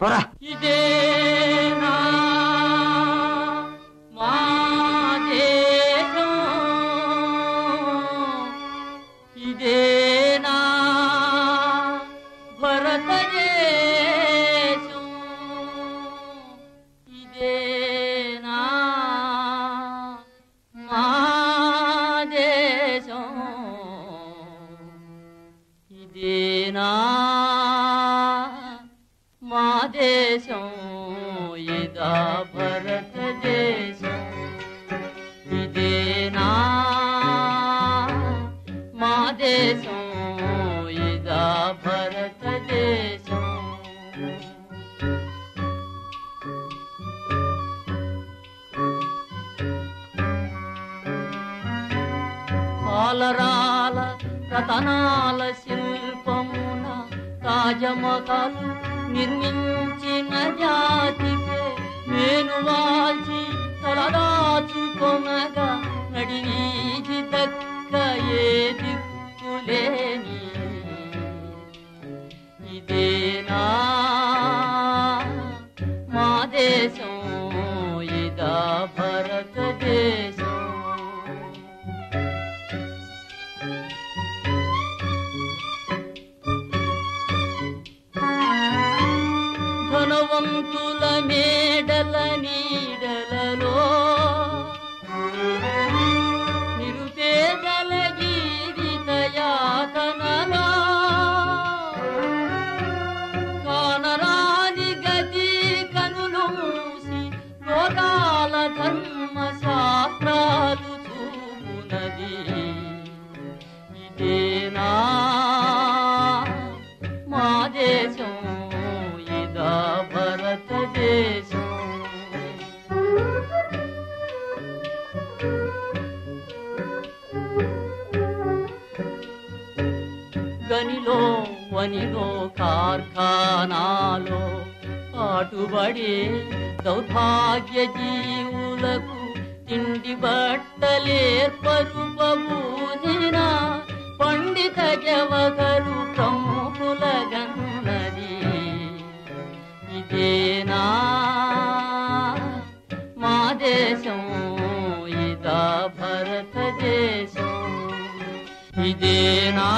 పోరా ఇదేనా మా దేశం ఇదేనా భరతదేశం ఇదేనా మా దేశం ఇదా భరతదేశం ఇదేనా మా దేశం ఇదా భరతదేశం. పాలరాల రతనాల శిల్పమున తాజమహల్ నిర్మించిన జాతికే నేను పంతుల మేడల నీడలలో నిరుపేదల జీవిత యాతనలో కానరాని గతి కనులు మూసి లోకాల ధర్మ శాస్త్రాలు చూపునది ఇదేనా మా దేశం? గనిలో వనిలో కార్ఖానాలో పాటుబడే దౌర్భాగ్య జీవులకు తిండి బట్టలేర్పరుపబూనిన పండిత జవగరు ప్రముఖుల గన్నది ఇదేనా? మా దేశం ఇదా భరతదేశం. ఇదేనా?